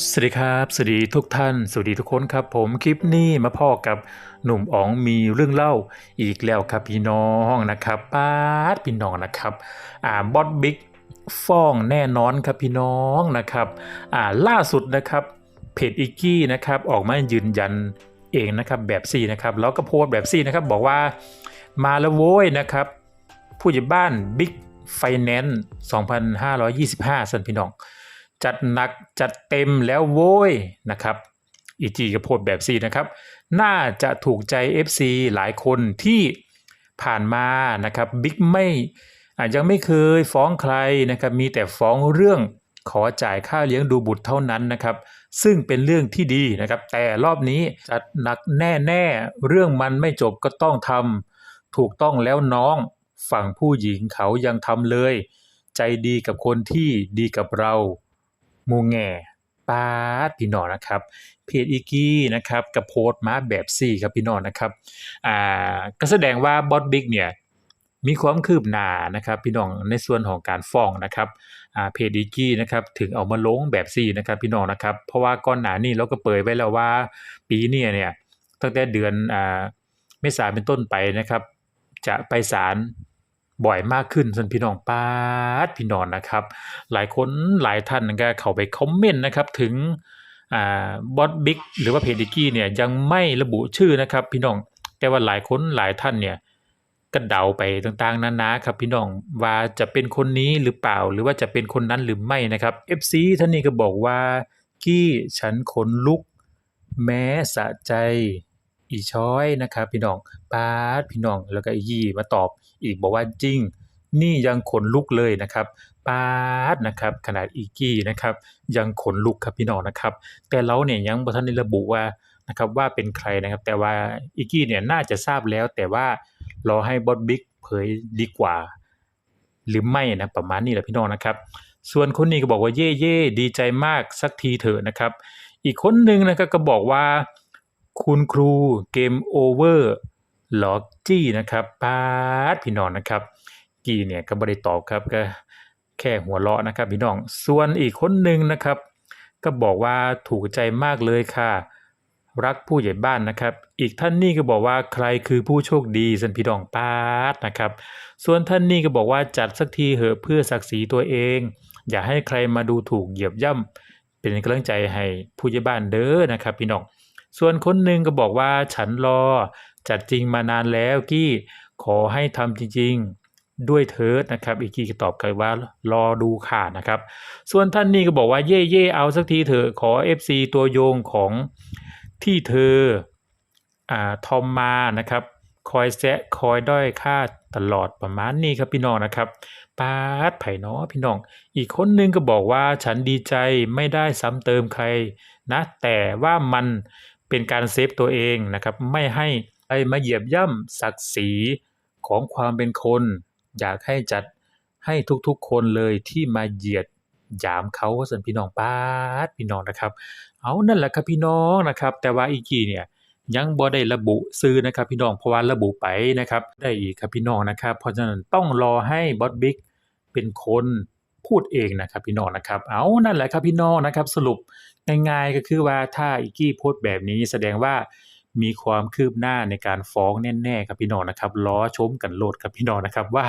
สวัสดีครับสวัสดีทุกท่าน สวัสดีทุกคนครับ ผมคลิปนี้มาพ่อกับหนุ่มอ๋องมีเรื่องเล่าอีกแล้วครับพี่น้องนะครับป้าดพี่น้องนะครับอ่าบอสบิ๊กฟ้องแน่นอนครับพี่น้องนะครับอ่าล่าสุดนะครับเพจอีกี้นะครับออกมายืนยันเองนะครับแบบซี่นะครับแล้วก็โพสแบบซี่นะครับบอกว่ามาแล้วโว้ยนะครับ ผู้ใหญ่บ้านบิ๊กไฟแนนซ์2525 สันพี่น้อง จัดหนักจัดเต็มแล้วโว้ยนะครับอีจีก็โพสต์แบบซีนะครับ น่าจะถูกใจ FC หลายคนที่ผ่านมานะครับบิ๊กไม่อะยังไม่เคยฟ้องใครนะครับมีแต่ฟ้องเรื่องขอจ่ายค่าเลี้ยงดูบุตรเท่านั้นนะครับ ซึ่งเป็นเรื่องที่ดีนะครับ แต่รอบนี้จัดหนักแน่ๆ เรื่องมันไม่จบก็ต้องทำถูกต้องแล้วน้องฝั่งผู้หญิงเขายังทำเลย ใจดีกับคนที่ดีกับเรา มูแง่ปาดพี่น้องนะครับ เพจอีกี้นะครับกระโพสมาแบบสี่ครับพี่น้องนะครับอ่าก็แสดงว่าบอสบิ๊กเนี่ยมีความคืบหน้านะครับ พี่น้องในส่วนของการฟ้องนะครับอ่าเพจอีกี้นะครับถึงเอามาลงแบบสี่นะครับ พี่น้องนะครับ เพราะว่าก่อนหนานี้เราก็เปิดไว้แล้วว่าปีนี้เนี่ยตั้งแต่เดือนอ่าเมษาเป็นต้นไปนะครับ จะไปศาล บ่อยมากขึ้นส่วนพี่น้องปาดพี่น้องนะครับ หลายคนหลายท่านก็เข้าไปคอมเมนต์นะครับถึงบอสบิ๊กหรือว่าเพดิกี้เนี่ยยังไม่ระบุชื่อนะครับ พี่น้องแต่ว่าหลายคนหลายท่านเนี่ยก็เดาไปต่างๆนานาครับพี่น้องว่าจะเป็นคนนี้หรือเปล่า หรือว่าจะเป็นคนนั้นหรือไม่นะครับ FC ท่านนี้ก็บอกว่ากี้ฉันขนลุก แม้สะใจ อีช้อยนะครับพี่น้องปาดพี่น้องแล้วก็อียี่มาตอบอีกบอกว่าจริง นี่ยังขนลุกเลยนะครับปาดนะครับขนาดอีกี้นะครับยังขนลุกครับพี่น้องนะครับ แต่เราเนี่ยยังบ่ทันได้ระบุว่านะครับว่าเป็นใครนะครับ แต่ว่าอีกี้เนี่ยน่าจะทราบแล้ว แต่ว่ารอให้บอสบิ๊กเผยดีกว่า หรือไม่นะประมาณนี้แหละพี่น้องนะครับ ส่วนคนนี้ก็บอกว่าเย่เย่ดีใจมากสักทีเถอะนะครับ อีกคนหนึ่งนะครับก็บอกว่า คุณครูเกมโอเวอร์หลอกจี้นะครับปาดพี่น้องนะครับ กี้เนี่ยก็บ่ได้ตอบครับก็แค่หัวเราะนะครับพี่น้อง ส่วนอีกคนหนึ่งนะครับ ก็บอกว่าถูกใจมากเลยค่ะ รักผู้ใหญ่บ้านนะครับ อีกท่านนี่ก็บอกว่าใครคือผู้โชคดีสันพี่น้องปาดนะครับ ส่วนท่านนี่ก็บอกว่าจัดสักทีเหอะเพื่อศักดิ์ศรีตัวเอง อย่าให้ใครมาดูถูกเหยียบย่ำเป็นกำลังใจให้ผู้ใหญ่บ้านเด้อนะครับ พี่น้อง ส่วนคนหนึ่งก็บอกว่าฉันรอ จัดจริงมานานแล้วกี้ขอให้ทำจริงๆ ด้วยเถิดนะครับ อีกกี้ก็ตอบกลับว่ารอดูค่ะนะครับ ส่วนท่านนี้ก็บอกว่าเย่เย่เอาสักทีเถอะขอ FC ตัวโยงของที่เธออ่าทอมมานะครับคอยแซะคอยด้อยค่าตลอดประมาณนี้ครับพี่น้องนะครับปาดไผ่นาะพี่น้อง อีกคนนึงก็บอกว่าฉันดีใจไม่ได้ซ้ำเติมใครนะ แต่ว่ามัน เป็นการเซฟตัวเองนะครับ ไม่ให้ใครมาเหยียบย่ำศักดิ์ศรีของความเป็นคน อยากให้จัดให้ทุกๆคนเลยที่มาเหยียดหยามเขาสันพี่น้องป้าดพี่น้องนะครับ เอานั่นแหละครับพี่น้องนะครับ แต่ว่าอีกีเนี่ยยังบ่ได้ระบุซื้อนะครับ พี่น้องเพราะว่าระบุไปนะครับ ได้อีกครับพี่น้องนะครับ เพราะฉะนั้นต้องรอให้บอสบิ๊กเป็นคน พูดเองนะครับพี่น้องนะครับ เอานั่นแหละครับพี่น้องนะครับ สรุปง่ายๆก็คือว่าถ้าอีกี้โพสต์แบบนี้แสดงว่า มีความคืบหน้าในการฟ้องแน่ๆครับพี่น้องนะครับล้อชมกันโลดครับพี่น้องนะครับ ว่า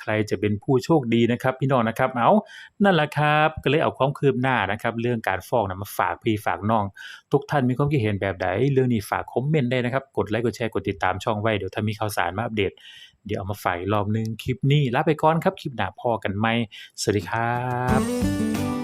ใครจะเป็นผู้โชคดีนะครับ พี่น้องนะครับเอานั่นแหละครับก็เลยเอาความคืบหน้านะครับ เรื่องการฟ้องนะมาฝากพี่ฝากน้อง ทุกท่านมีความคิดเห็นแบบใดเรื่องนี้ฝากคอมเมนต์ได้นะครับ กดไลค์กดแชร์กดติดตามช่องไว้เดี๋ยวถ้ามีข่าวสารมาอัปเดต เดี๋ยวเอามาฝากรอบนึงคลิปนี้ลาไปก่อนครับคลิปหน้าพอกันไหมสวัสดีครับ